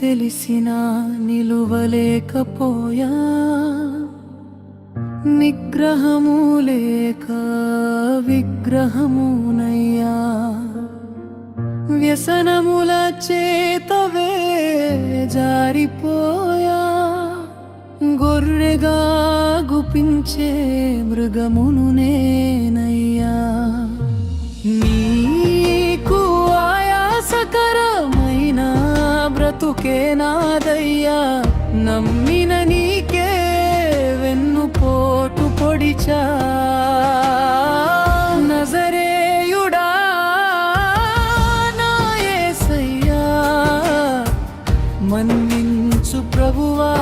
తెలిసినా నిలువలేకపోయా. నిగ్రహము లేక విగ్రహమునయ్యా. వ్యసనముల చేతవే జారిపోయా. గొర్రెగా గుపించే మృగమును నేనయ్యా. బ్రతుకే నాదయ్యా నమ్మిన నీకే వెన్ను పోటు పొడిచా. నజరేయుడా నా యేసయ్యా మన్నించు ప్రభువా.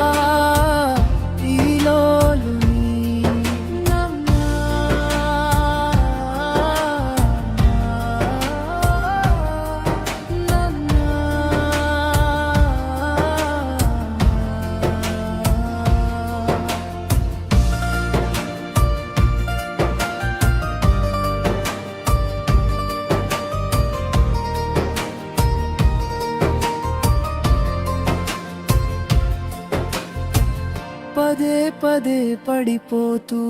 పదే పడిపోతూ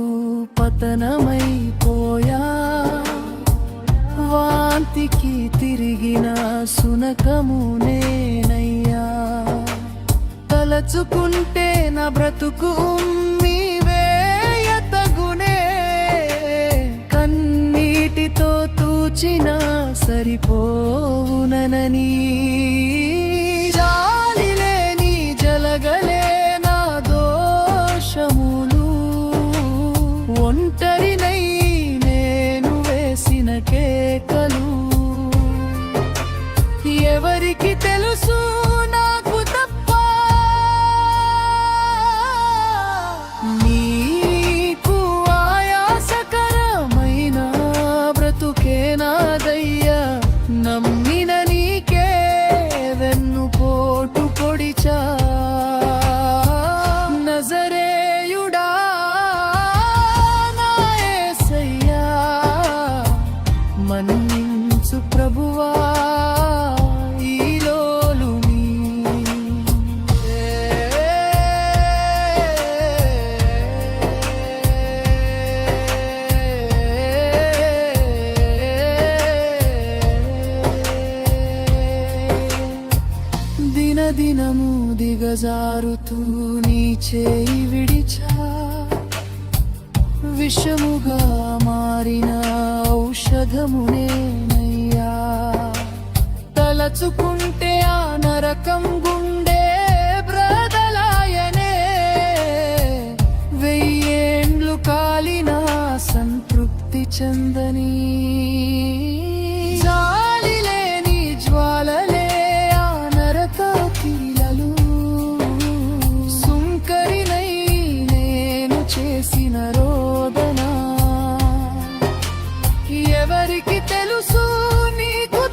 పతనమైపోయా. వాంతికి తిరిగిన సునకము నేనయ్యా. తలచుకుంటే నా బ్రతుకు ఉమ్మి వేయతగునే కన్నీటితో తూచిన సరిపోవునని ఎవరికి తెలుసు నాకు తప్ప. నీకు ఆయాసకరమైన బ్రతుకే నాదయ్యా. నమ్మిన నీకే వెన్ను పోటు పొడిచా. దినదినము దిగజారుతూ నీ చేయి విడిచా. విషముగా మారిన ఔషధమునేనయ్యా తలచుకుంటే ఆ నరకం గుండె బ్రదలాయనే. వెయ్యేండ్లు కాలిన సంతృప్తి చెందని తెలుసు నీకు.